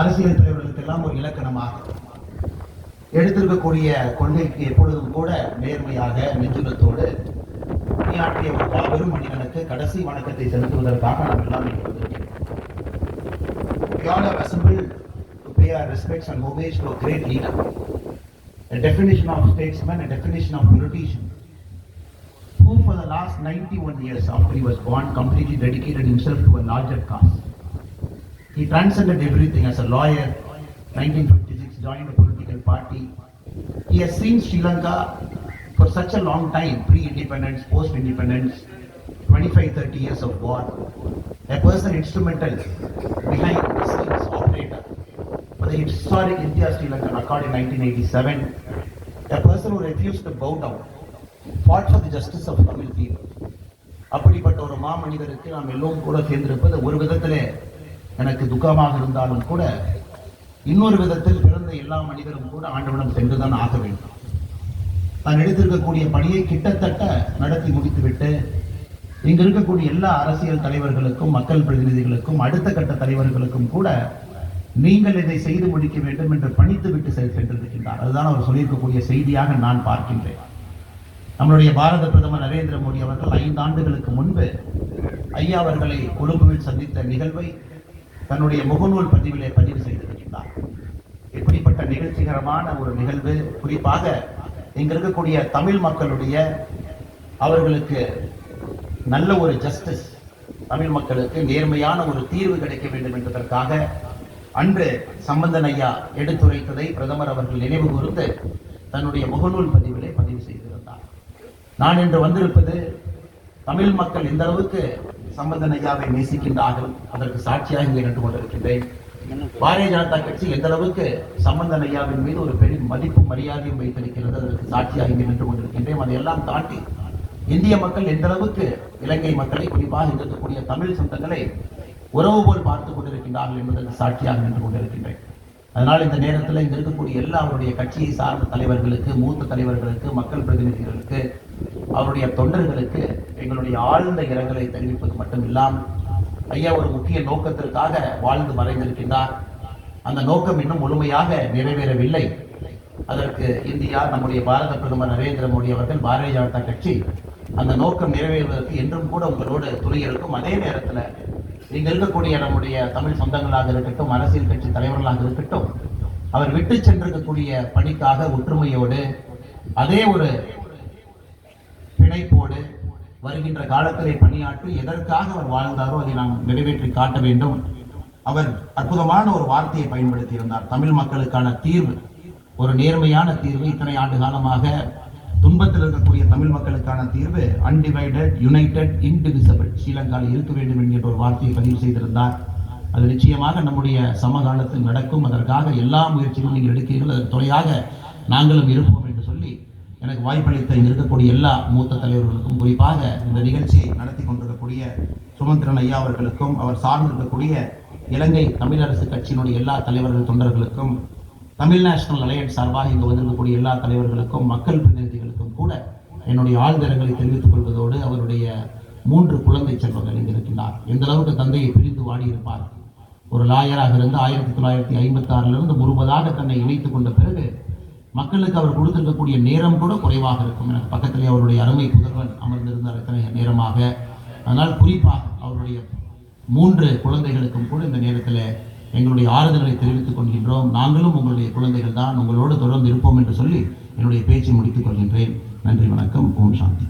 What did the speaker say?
அரசியல் தலைவர்களுக்கெல்லாம் ஒரு இலக்கணமாக எடுத்திருக்கக்கூடிய கொள்கைக்கு எப்பொழுதும் கூட நேர்மையாக நெஞ்சுரத்தோடு பணியாற்றிய ஒரு மாபெரும் மனிதனுக்கு கடைசி வணக்கத்தை செலுத்துவதற்காக நாம் எல்லாம் இங்கே வந்திருக்கிறோம் We all have assembled to pay our respects and homage to a great leader, a definition of statesman, a definition of politician, who for the last 91 years after he was born completely dedicated himself to a larger cause. He transcended everything as a lawyer, 1956 joined a political party. He has seen Sri Lanka for such a long time, pre-independence, post-independence, 25-30 years of war. A person instrumental behind the scenes operator for the historic India Sri Lankan Accord in 1987. A person who refused to bow down, fought for the justice of Tamil people. அப்படிப்பட்ட ஒரு மாமனிதருக்கு நாம் எல்லோரும் கூட சேர்ந்திருப்பது ஒரு விதத்திலே எனக்கு துக்கமாக இருந்தாலும் கூட இன்னொரு விதத்தில் பிறந்த எல்லா மனிதரும் கூட ஆண்டவனம் சென்றுதான் ஆக வேண்டும். நான் எடுத்திருக்கக்கூடிய பணியை கிட்டத்தட்ட நடத்தி முடித்துவிட்டு இங்கு இருக்கக்கூடிய எல்லா அரசியல் தலைவர்களுக்கும் மக்கள் பிரதிநிதிகளுக்கும் அடுத்த கட்ட தலைவர்களுக்கும் கூட நீங்கள் இதை செய்து முடிக்க வேண்டும் என்று பணித்து விட்டு சென்றிருக்கின்றார். அதுதான் அவர் சொல்லியிருக்கக்கூடிய செய்தியாக நான் பார்க்கின்றேன். நம்மளுடைய பாரத பிரதமர் நரேந்திர மோடி அவர்கள் ஐந்து ஆண்டுகளுக்கு முன்பு ஐயா அவர்களை கொழும்புவில் சந்தித்த நிகழ்வை தன்னுடைய முகநூல் பதிவிலே பதிவு செய்திருக்கின்றார். இப்படிப்பட்ட நிகழ்ச்சிகரமான ஒரு நிகழ்வு குறிப்பாக இங்க இருக்கக்கூடிய தமிழ் மக்களுடைய அவர்களுக்கு நல்ல ஒரு ஜஸ்டிஸ் தமிழ் மக்களுக்கு நேர்மையான ஒரு தீர்வு கிடைக்க வேண்டும் என்பதற்காக அன்று சம்பந்தன் ஐயா எடுத்துரைத்ததை பிரதமர் அவர்கள் நினைவு கூர்ந்து தன்னுடைய முகநூல் பதிவிலே பதிவு செய்திருந்தார். நான் இன்று வந்திருப்பது தமிழ் மக்கள் எந்த அளவுக்கு சம்பந்தன் ஐயாவை நேசிக்கின்றார்கள். அதற்கு சாட்சியாக இங்கே நின்று கொண்டிருக்கின்றேன். பாரதிய ஜனதா கட்சி எந்த அளவுக்கு சம்பந்தன் ஐயாவின் மீது ஒரு பெரிய மதிப்பு மரியாதையும் வைத்திருக்கிறது அதற்கு சாட்சியாக இங்கே நின்று கொண்டிருக்கின்றேன். அதையெல்லாம் தாண்டி இந்திய மக்கள் எந்த அளவுக்கு இலங்கை மக்களை குறிப்பாக இருக்கக்கூடிய தமிழ் சொந்தங்களை உறவு போல் பார்த்து கொண்டிருக்கின்றார்கள் என்பதற்கு சாட்சியாக நின்று கொண்டிருக்கின்றேன். அதனால் இந்த நேரத்தில் இங்க இருக்கக்கூடிய எல்லா அவருடைய கட்சியை சார்ந்த தலைவர்களுக்கு மூத்த தலைவர்களுக்கு மக்கள் பிரதிநிதிகளுக்கு அவருடைய தொண்டர்களுக்கு எங்களுடைய ஆழ்ந்த இரங்கலை தெரிவிப்பது மட்டும் இல்லாமல் ஐயா ஒரு முக்கிய நோக்கத்திற்காக வாழ்ந்து மறைந்திருக்கின்றார். அந்த நோக்கம் இன்னும் முழுமையாக நிறைவேறவில்லை. அதற்கு இந்தியா நம்முடைய பாரத பிரதமர் நரேந்திர மோடி அவர்கள் பாரதிய ஜனதா கட்சி அந்த நோக்கம் நிறைவேறுவதற்கு என்றும் கூட உங்களோடு துணை இருக்கும் அதே நேரத்தில் இங்க இருக்கக்கூடிய நம்முடைய தமிழ் சொந்தங்களாக இருக்கட்டும் அரசியல் கட்சி தலைவர்களாக இருக்கட்டும் அவர் விட்டு சென்றிருக்கக்கூடிய பணிக்காக ஒற்றுமையோடு அதே ஒரு பிணைப்போடு வருகின்ற காலத்திலே பணியாற்றி எதற்காக அவர் வாழ்ந்தாரோ அதை நாம் நிறைவேற்றி காட்ட வேண்டும். அவர் அற்புதமான ஒரு வார்த்தையை பயன்படுத்தி இருந்தார் தமிழ் மக்களுக்கான தீர்வு ஒரு நேர்மையான தீர்வு. இத்தனை ஆண்டு காலமாக துன்பத்தில் இருக்கக்கூடிய தமிழ் மக்களுக்கான தீர்வு அன்டிவைடட் யுனைடெட் இன்டிவிசபிள் ஸ்ரீலங்காவில் இருக்க வேண்டும் என்கின்ற ஒரு வார்த்தையை பதிவு செய்திருந்தார். அது நிச்சயமாக நம்முடைய சமகாலத்தில் நடக்கும். அதற்காக எல்லா முயற்சிகளும் நீங்கள் எடுக்கிறீர்கள். அதற்கு துணையாக நாங்களும் இருப்போம் எனக்கு வாய்ப்பளித்த இருக்கக்கூடிய எல்லா மூத்த தலைவர்களுக்கும் குறிப்பாக இந்த நிகழ்ச்சியை நடத்தி கொண்டிருக்கக்கூடிய சுமந்திரன் ஐயா அவர்களுக்கும் அவர் சார்ந்திருக்கக்கூடிய இலங்கை தமிழரசு கட்சியினுடைய எல்லா தலைவர்கள் தொண்டர்களுக்கும் தமிழ் நேஷனல் அலையன்ஸ் சார்பாக இங்கு வந்திருக்கக்கூடிய எல்லா தலைவர்களுக்கும் மக்கள் பிரதிநிதிகளுக்கும் கூட என்னுடைய ஆழ்ந்தரங்களை தெரிவித்துக் கொள்வதோடு அவருடைய மூன்று குழந்தை செல்வங்கள் இங்கு இருக்கின்றார். எந்த அளவுக்கு தந்தையை பிரிந்து வாடியிருப்பார்? ஒரு லாயராக இருந்து ஆயிரத்தி தொள்ளாயிரத்தி ஐம்பத்தி ஆறிலிருந்து முழுவதாக தன்னை இணைத்துக் கொண்ட பிறகு மக்களுக்கு அவர் கொடுத்திருக்கக்கூடிய நேரம் கூட குறைவாக இருக்கும். எனக்கு பக்கத்திலே அவருடைய அருமை புதல்வன் அமர்ந்திருந்தார் எத்தனை நேரமாக. அதனால் குறிப்பாக அவருடைய மூன்று குழந்தைகளுக்கும் கூட இந்த நேரத்தில் எங்களுடைய ஆறுதலை தெரிவித்துக் கொள்கின்றோம். நாங்களும் உங்களுடைய குழந்தைகள் தான். உங்களோடு தொடர்ந்து இருப்போம் என்று சொல்லி என்னுடைய பேச்சை முடித்துக் கொள்கின்றேன். நன்றி வணக்கம். ஓம் சாந்தி.